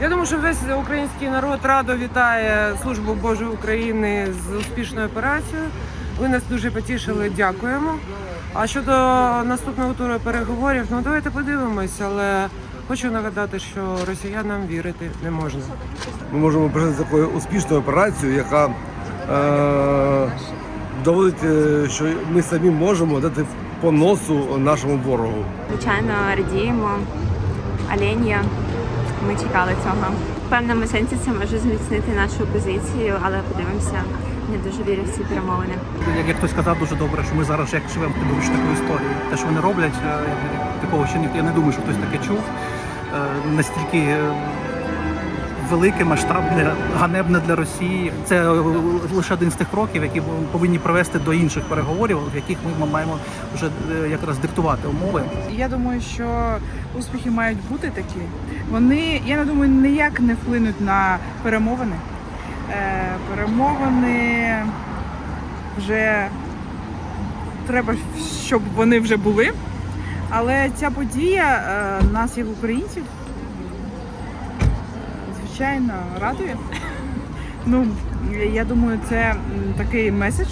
Я думаю, що весь український народ радо вітає службу Божої України з успішною операцією. Ви нас дуже потішили, дякуємо. А щодо наступного туру переговорів, ну давайте подивимось, але хочу нагадати, що росіянам вірити не можна. Ми можемо почати таку успішну операцію, яка е, доводить, е, що ми самі можемо дати по носу нашому ворогу. Звичайно, радіємо. Оленя. Ми чекали цього. В певному сенсі це може зміцнити нашу позицію, але подивимося. Не дуже вірю в ці перемовини. Як, хтось сказав дуже добре, що ми зараз як живемо в таку історію. Те, що вони роблять, е, такого ще ні, я не думаю, що хтось таке чув. Е, Настільки е, велике, масштабне, ганебне для Росії. Це лише один з тих кроків, які повинні привести до інших переговорів, в яких ми маємо вже е, якраз диктувати умови. Я думаю, що успіхи мають бути такі. Вони, я не думаю, ніяк не вплинуть на перемовини. Е, перемовини вже треба, щоб вони вже були. Але ця подія е, нас, як українців, звичайно, радує. Ну, я думаю, це такий меседж